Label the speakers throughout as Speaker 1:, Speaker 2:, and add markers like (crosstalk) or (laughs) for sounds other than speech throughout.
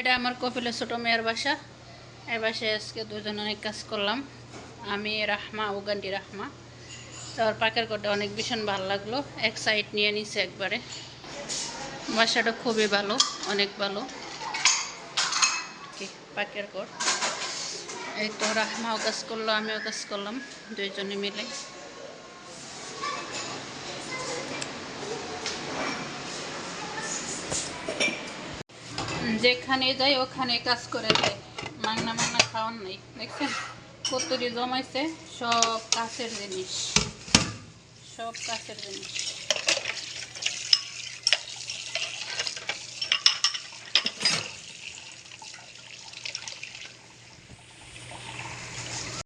Speaker 1: এটা আমার কপিলের ছোটো মেয়ের বাসা। এই বাসায় আজকে দুজন অনেক কাজ করলাম। আমি, রাহমা, উগান্ডি রাহমা। তার পাকের কোটটা অনেক ভীষণ ভালো লাগল। এক সাইড নিয়ে নিছে একবারে। বাসাটা খুবই ভালো, অনেক ভালো। পাকের কোট এই তো রাহমাও কাজ করল, আমিও কাজ করলাম, দুইজনে মিলে। যেখানে যাই, ওখানে কাজ করে যায় মাংনা মাংনা খাওয়ার নাই, দেখছেন? কতটি জমাইছে? সব কাছের জিনিস। সব কাছের জিনিস।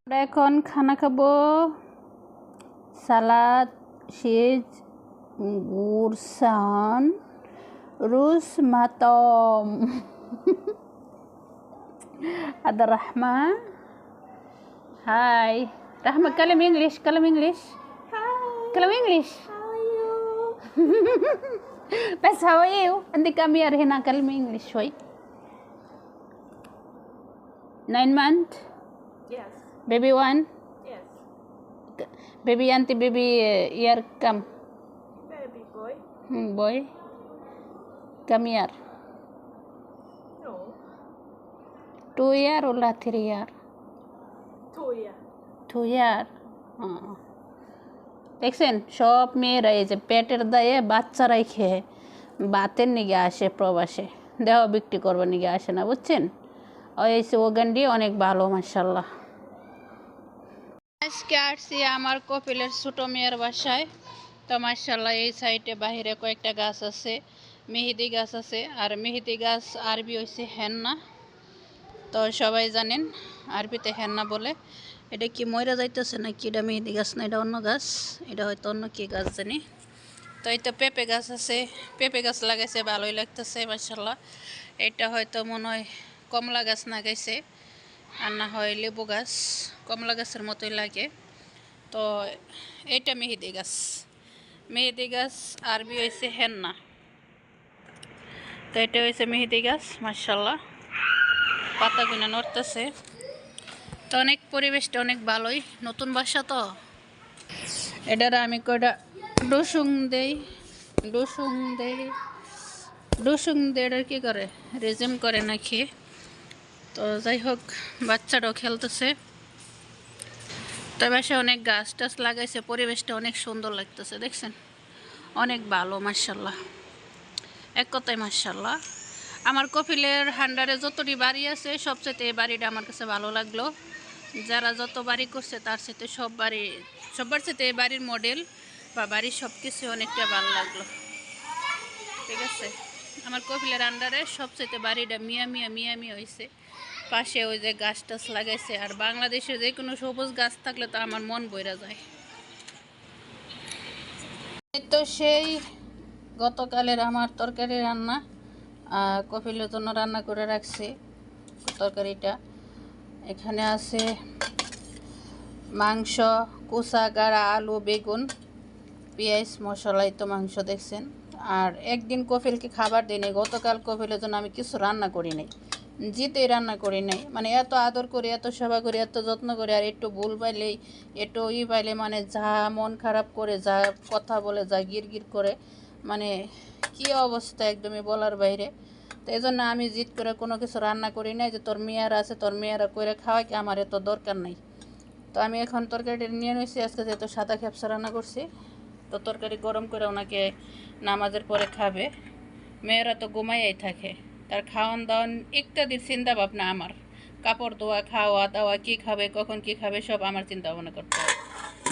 Speaker 1: আমরা এখন খানা খাব। সালাদ, সেজ গুরসান রুস Rusmatom. Ada Rahma. Hai. Rahma kalem English kalem English. Hi. Kalem English. How are you? (laughs) Best how are you? عندي kami year هنا kalem English woy nine month?
Speaker 2: Yes.
Speaker 1: Baby one?
Speaker 2: Yes.
Speaker 1: Baby anti baby eh, year come?
Speaker 2: Baby boy.
Speaker 1: Hmm, boy. Come here.
Speaker 2: No.
Speaker 1: Two year or la three year?
Speaker 2: Two year.
Speaker 1: Two year. দেখছেন সব মেয়েরা এই যে পেটের দায়ে বাচ্চারাই খেয়ে বাতের নিগে আসে প্রবাসে দেহ বিক্রি করবার নিগে আসে না বুঝছেন ওই ওগান দিয়ে অনেক ভালো মাসাল্লাহ আজকে আসছি আমার কপিলের ছোটো মেয়ের বাসায় তো মার্শাল্লাহ এই সাইডে বাহিরে কয়েকটা গাছ আছে মেহেদি গাছ আছে, আর মেহেদি গাছ আরবি হয়েছে হেন্না। তো সবাই জানেন আরবিতে হেন্না বলে। এটা কি ময়রা যাইতেছে না কি এটা মেহেদি গাছ না, এটা অন্য গাছ? এটা হয়তো অন্য কি গাছ জানি। তো এই তো পেঁপে গাছ আছে, পেঁপে গাছ লাগাইছে, ভালোই লাগতেছে মাসাল্লাহ এটা হয়তো মনে হয় কমলা গাছ লাগাইছে আর না হয় লেবু গাছ, কমলা গাছের মতোই লাগে। তো এইটা মেহেদি গাছ। মেহেদি গাছ আরবি হয়েছে হেন্না। তো এটা হয়েছে মেহেদি গাছ মার্শাল্লাহ পাতা পাতাগুলো নড়তেছে। তো অনেক পরিবেশটা অনেক ভালোই। নতুন বাসা তো। এটার আমি কয়টা? ডুসুং দেই ডুসুং দেই। ডুসুং দিয়ে এটা কী করে? রেজিম করে নাকি? তো যাই হোক বাচ্চাটাও খেলতেছে। তো বাসায় অনেক গাছ টাছ লাগাইছে, পরিবেশটা অনেক সুন্দর লাগতেছে, দেখছেন? অনেক ভালো মার্শাল্লাহ এক কথায় মার্শাল্লাহ আমার কপিলের হান্ডারে যতটি বাড়ি আছে সবচেয়ে এই বাড়িটা আমার কাছে ভালো লাগল। যারা যত বাড়ি করছে, তার সাথে সব বাড়ি সবার সাথে এই বাড়ির মডেল বা বাড়ির সব কিছু অনেকটা ভালো লাগল। ঠিক আছে? আমার কপিলের আন্ডারে সবচেয়ে বাড়িটা মিয়া মিয়া মিয়া মিয়া হয়েছে পাশে ওই যে গাছ টাছ লাগাইছে, আর বাংলাদেশে যে কোনো সবুজ গাছ থাকলে তো আমার মন বইরা যায়। তো সেই গতকালের আমার তরকারি রান্না কপিলের জন্য রান্না করে রাখছি তরকারিটা। এখানে আছে মাংস কুসা গাড়া, আলু, বেগুন, পেঁয়াজ মশলাই তো মাংস দেখছেন। আর একদিন কপিলকে খাবার দিই গতকাল কপিলের জন্য আমি কিছু রান্না করি নাই। জিতেই রান্না করি নাই মানে এত আদর করি, এত সেবা করি, এত যত্ন করি, আর একটু ভুল পাইলেই একটু ই পাইলে মানে যা মন খারাপ করে, যা কথা বলে, যা গির গির করে মানে কি অবস্থা একদমই বলার বাইরে। তো এই জন্য আমি জিদ করে কোনো কিছু রান্না করি নাই যে তোর মেয়েরা আছে, তোর মেয়েরা করে কি আমার এত দরকার নাই। তো আমি এখন তরকারিটা নিয়ে নিয়েছি আজকে যেহেতু সাদা খেপসা রান্না করছি, তো তরকারি গরম করে ওনাকে নামাজের পরে খাবে। মেয়েরা তো ঘুমাইয়াই থাকে, তার খাওয়ান দাওয়ান ইত্যাদির চিন্তা ভাবনা আমার। কাপড় ধোয়া, খাওয়া দাওয়া, কী খাবে, কখন কী খাবে, সব আমার চিন্তা ভাবনা করতে হবে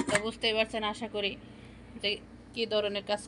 Speaker 1: তো বুঝতেই পারছেন, আশা করি যে কী ধরনের কাজ